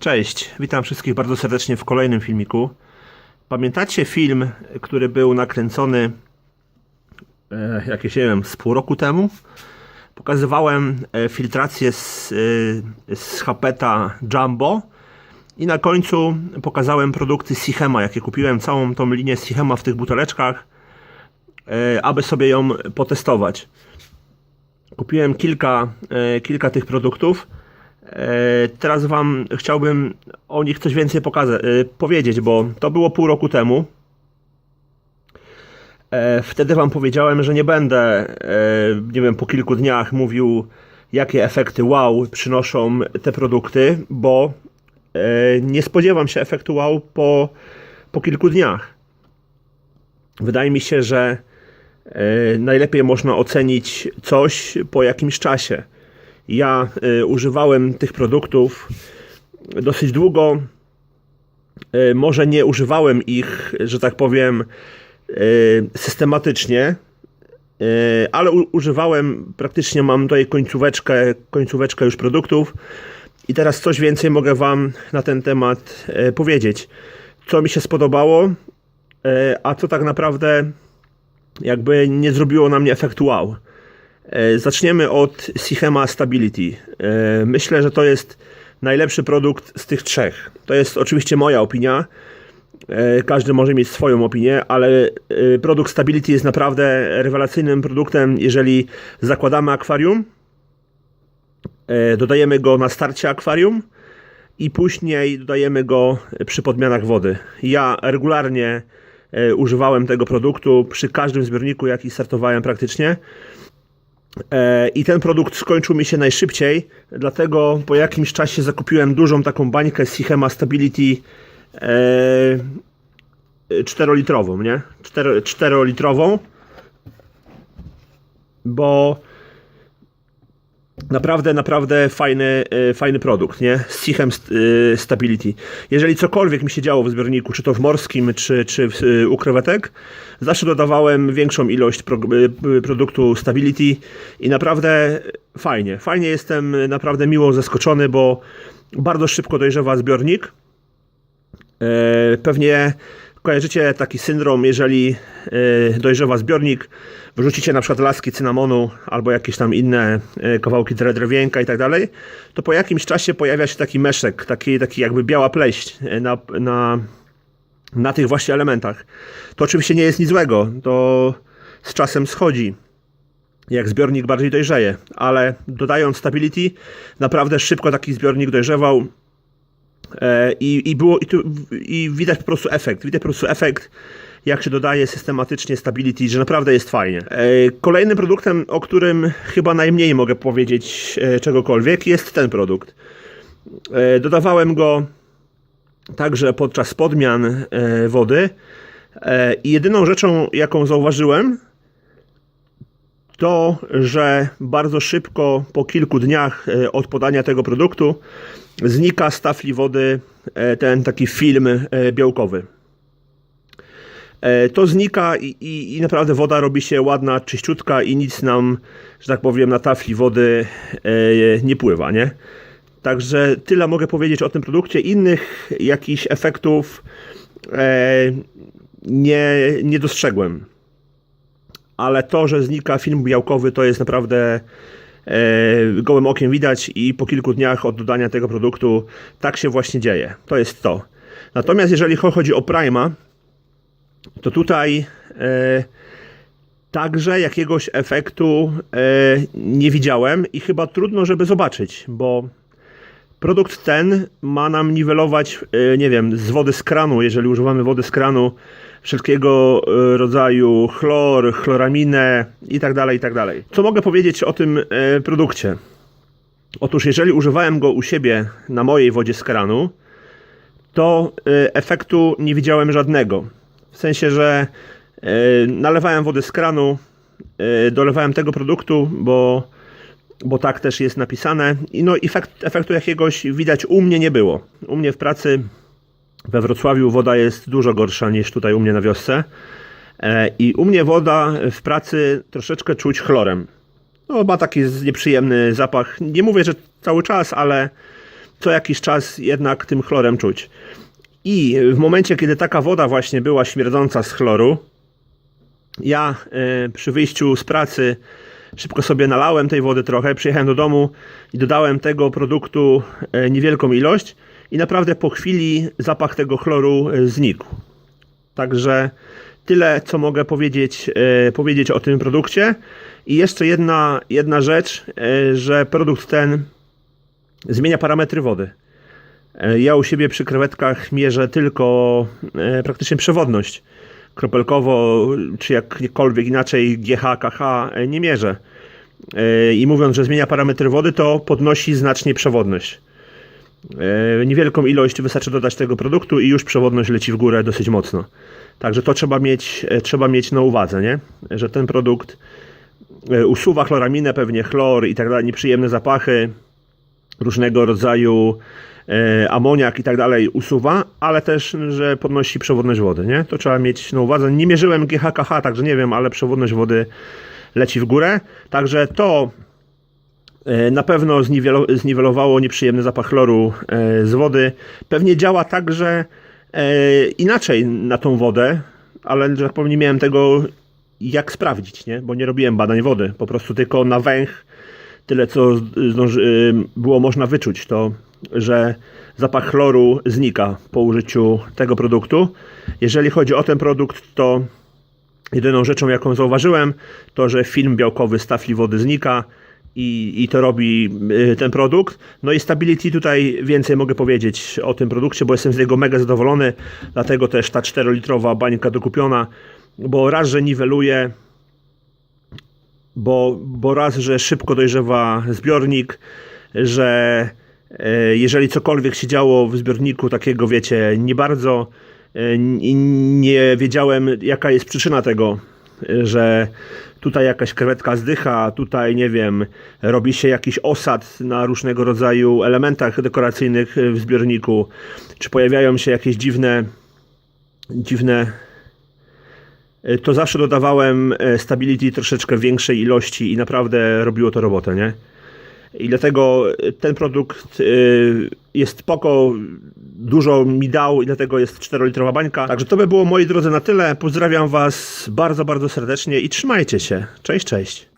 Cześć, witam wszystkich bardzo serdecznie w kolejnym filmiku. Pamiętacie film, który był nakręcony e, jakieś, nie wiem, z pół roku temu? Pokazywałem e, filtrację z, e, z Hapeta Jumbo i na końcu pokazałem produkty Sichema, jakie kupiłem, całą tą linię Sichema w tych buteleczkach, e, aby sobie ją potestować. Kupiłem kilka, e, kilka tych produktów. E, Teraz Wam chciałbym o nich coś więcej pokazać, powiedzieć, bo to było pół roku temu. E, Wtedy Wam powiedziałem, że nie będę, e, nie wiem, po kilku dniach mówił, jakie efekty wow przynoszą te produkty, bo e, nie spodziewam się efektu wow po, po kilku dniach. Wydaje mi się, że e, najlepiej można ocenić coś po jakimś czasie. Ja e, używałem tych produktów dosyć długo. E, Może nie używałem ich, że tak powiem, e, systematycznie, ale używałem, praktycznie mam tutaj końcóweczkę, końcóweczkę już produktów i teraz coś więcej mogę Wam na ten temat powiedzieć. Co mi się spodobało, a co tak naprawdę jakby nie zrobiło na mnie efektu wow. E, Zaczniemy od Sichema Stability. E, Myślę, że to jest najlepszy produkt z tych trzech. To jest oczywiście moja opinia. E, Każdy może mieć swoją opinię, ale produkt Stability jest naprawdę rewelacyjnym produktem, jeżeli zakładamy akwarium, dodajemy go na starcie akwarium i później dodajemy go przy podmianach wody. Ja regularnie używałem tego produktu przy każdym zbiorniku, jaki startowałem praktycznie. E, I ten produkt skończył mi się najszybciej, dlatego po jakimś czasie zakupiłem dużą taką bańkę Sichema Stability e, 4-litrową, nie? 4, 4-litrową, bo naprawdę, naprawdę fajny, e, fajny produkt, nie? Sichem st- e, Stability. Jeżeli cokolwiek mi się działo w zbiorniku, czy to w morskim, czy, czy w, e, u krewetek, zawsze dodawałem większą ilość pro, produktu Stability i naprawdę fajnie. Fajnie jestem naprawdę miło zaskoczony, bo bardzo szybko dojrzewa zbiornik. E, Pewnie kojarzycie taki syndrom, jeżeli e, dojrzewa zbiornik, wrzucicie na przykład laski cynamonu albo jakieś tam inne e, kawałki dre- drewienka i tak dalej, to po jakimś czasie pojawia się taki meszek, taki, taki jakby biała pleść e, na, na, na tych właśnie elementach. To oczywiście nie jest nic złego, to z czasem schodzi jak zbiornik bardziej dojrzeje, ale dodając stability, naprawdę szybko taki zbiornik dojrzewał, I, i, było, i, tu, I widać po prostu efekt. Widać po prostu efekt, jak się dodaje systematycznie stability, że naprawdę jest fajnie. E, Kolejnym produktem, o którym chyba najmniej mogę powiedzieć e, czegokolwiek, jest ten produkt. E, Dodawałem go także podczas podmian e, wody. E, I jedyną rzeczą, jaką zauważyłem, to, że bardzo szybko, po kilku dniach e, od podania tego produktu, znika z tafli wody e, ten taki film e, białkowy. To znika i, i, i naprawdę woda robi się ładna, czyściutka i nic nam, że tak powiem, na tafli wody nie pływa, nie? Także tyle mogę powiedzieć o tym produkcie. Innych jakichś efektów nie, nie dostrzegłem ale to, że znika film białkowy, to jest naprawdę e, gołym okiem widać i po kilku dniach od dodania tego produktu tak się właśnie dzieje. To jest to. Natomiast jeżeli cho- chodzi o Prima, to tutaj e, także jakiegoś efektu e, nie widziałem i chyba trudno, żeby zobaczyć, bo produkt ten ma nam niwelować, e, nie wiem, z wody z kranu, jeżeli używamy wody z kranu, wszelkiego e, rodzaju chlor, chloraminę i tak dalej, i tak. Co mogę powiedzieć o tym e, produkcie? Otóż jeżeli używałem go u siebie na mojej wodzie z kranu, to efektu nie widziałem żadnego. W sensie, że nalewałem wody z kranu, dolewałem tego produktu, bo, bo tak też jest napisane. I no efekt, efektu jakiegoś widać u mnie nie było. U mnie w pracy we Wrocławiu woda jest dużo gorsza niż tutaj u mnie na wiosce. E, I u mnie woda w pracy troszeczkę czuć chlorem. No, ma taki nieprzyjemny zapach. Nie mówię, że cały czas, ale co jakiś czas jednak tym chlorem czuć. I w momencie, kiedy taka woda właśnie była śmierdząca z chloru, ja e, przy wyjściu z pracy szybko sobie nalałem tej wody trochę, przyjechałem do domu i dodałem tego produktu e, niewielką ilość i naprawdę po chwili zapach tego chloru e, znikł. Także tyle, co mogę powiedzieć, e, powiedzieć o tym produkcie. I jeszcze jedna, jedna rzecz, że produkt ten zmienia parametry wody. Ja u siebie przy krewetkach mierzę tylko praktycznie przewodność. Kropelkowo, czy jakkolwiek inaczej GH, KH e, nie mierzę. E, I mówiąc, że zmienia parametry wody, to podnosi znacznie przewodność. E, Niewielką ilość wystarczy dodać tego produktu i już przewodność leci w górę dosyć mocno. Także to trzeba mieć, trzeba mieć na uwadze, nie? że ten produkt usuwa chloraminę, pewnie chlor i tak dalej, nieprzyjemne zapachy, różnego rodzaju amoniak i tak dalej usuwa, ale też, że podnosi przewodność wody, nie? To trzeba mieć na uwadze. Nie mierzyłem GHKH, także nie wiem, ale przewodność wody leci w górę. Także to e, na pewno zniwelo- zniwelowało nieprzyjemny zapach chloru e, z wody. Pewnie działa także e, inaczej na tą wodę, ale że tak powiem, nie miałem tego jak sprawdzić, nie? Bo nie robiłem badań wody. Po prostu tylko na węch tyle co było można wyczuć, to że zapach chloru znika po użyciu tego produktu. Jeżeli chodzi o ten produkt, to jedyną rzeczą, jaką zauważyłem, to że film białkowy stafli wody znika i, i to robi y, ten produkt. No i Stability tutaj więcej mogę powiedzieć o tym produkcie, bo jestem z niego mega zadowolony, dlatego też ta 4-litrowa bańka dokupiona, bo raz, że niweluje bo, bo raz, że szybko dojrzewa zbiornik, że jeżeli cokolwiek się działo w zbiorniku takiego, wiecie, nie bardzo e, nie wiedziałem, jaka jest przyczyna tego, e, że tutaj jakaś krewetka zdycha, tutaj, nie wiem, robi się jakiś osad na różnego rodzaju elementach dekoracyjnych w zbiorniku, czy pojawiają się jakieś dziwne, dziwne E, to zawsze dodawałem e, stability troszeczkę większej ilości i naprawdę robiło to robotę, nie? I dlatego e, ten produkt e, jest spoko, dużo mi dał i dlatego jest 4-litrowa bańka. Także to by było moi drodzy na tyle. Pozdrawiam Was bardzo, bardzo serdecznie i trzymajcie się. Cześć, cześć.